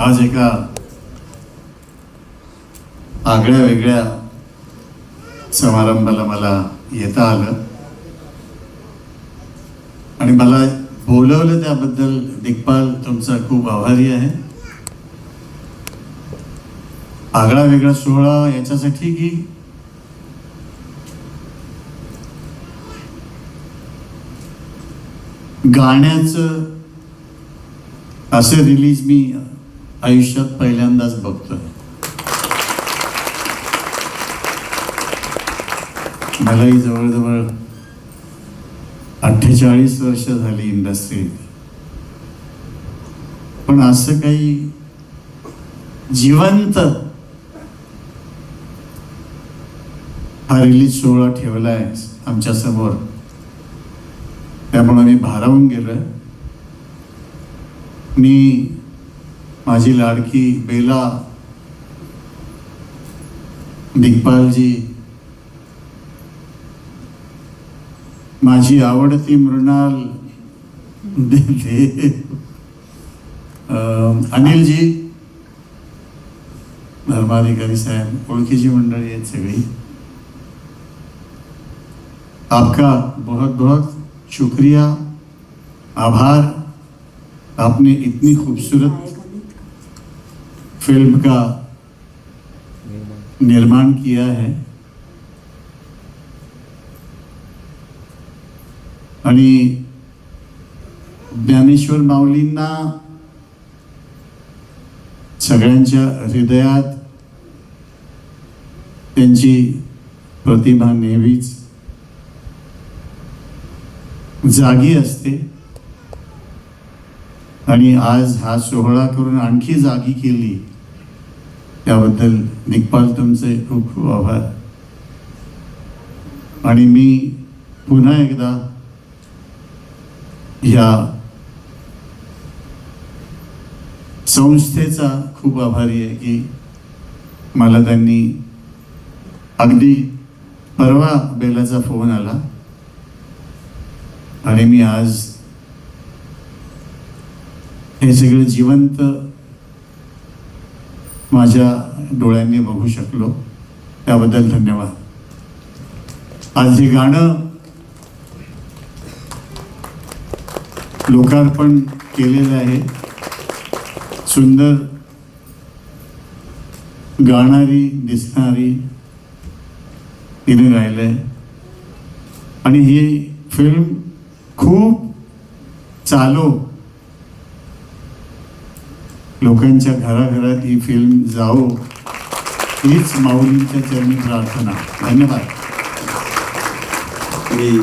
आज एका आगळ्या वेगळ्या समारंभाला मला येता आलं. आणि मला बोलवलं त्याबद्दल दिग्पाल तुमचा खूप आभारी आहे. आगळा वेगळा सोहळा याच्यासाठी की गाण्याचं असे रिलीज मी आयुष्यात पहिल्यांदाच बघतोय. मलाही जवळजवळ अठ्ठेचाळीस वर्ष झाली इंडस्ट्रीत पण असं काही जिवंत हा रिलीज सोहळा ठेवलाय आमच्यासमोर. त्यामुळे मी भारावून गेलोय. मी माझी लाडकी बेला दिग्पालजी माझी आवडती मृणाल अं, अनिलजी धर्माधिकारी साहेब ओळखीची मंडळी आहेत सगळी. आपका बहुत बहुत शुक्रिया आभार. आपने इतनी खूबसूरत फिल्म का निर्माण किया है। आणि ज्ञानेश्वर माऊलींना सगळ्यांच्या हृदयात त्यांची प्रतिभा नेहमीच जागी असते. आणि आज हा सोहळा करून आणखी जागी केली त्याबद्दल निकपाल तुमचे खूप खूप आभार. आणि मी पुन्हा एकदा या संस्थेचा खूप आभारी आहे की मला त्यांनी अगदी परवा बेलाचा फोन आला आणि मी आज हे सगळं जिवंत माझ्या डोळ्यांनी बघू शकलो. त्याबद्दल धन्यवाद. आज हे गाणं लोकार्पण केलेलं आहे सुंदर गाणारी दिसणारी तिने गायलं आहे आणि ही फिल्म खूप चालू लोकांच्या घराघरात ही फिल्म जावो हीच माऊलींच्या चरणी प्रार्थना. धन्यवाद. मी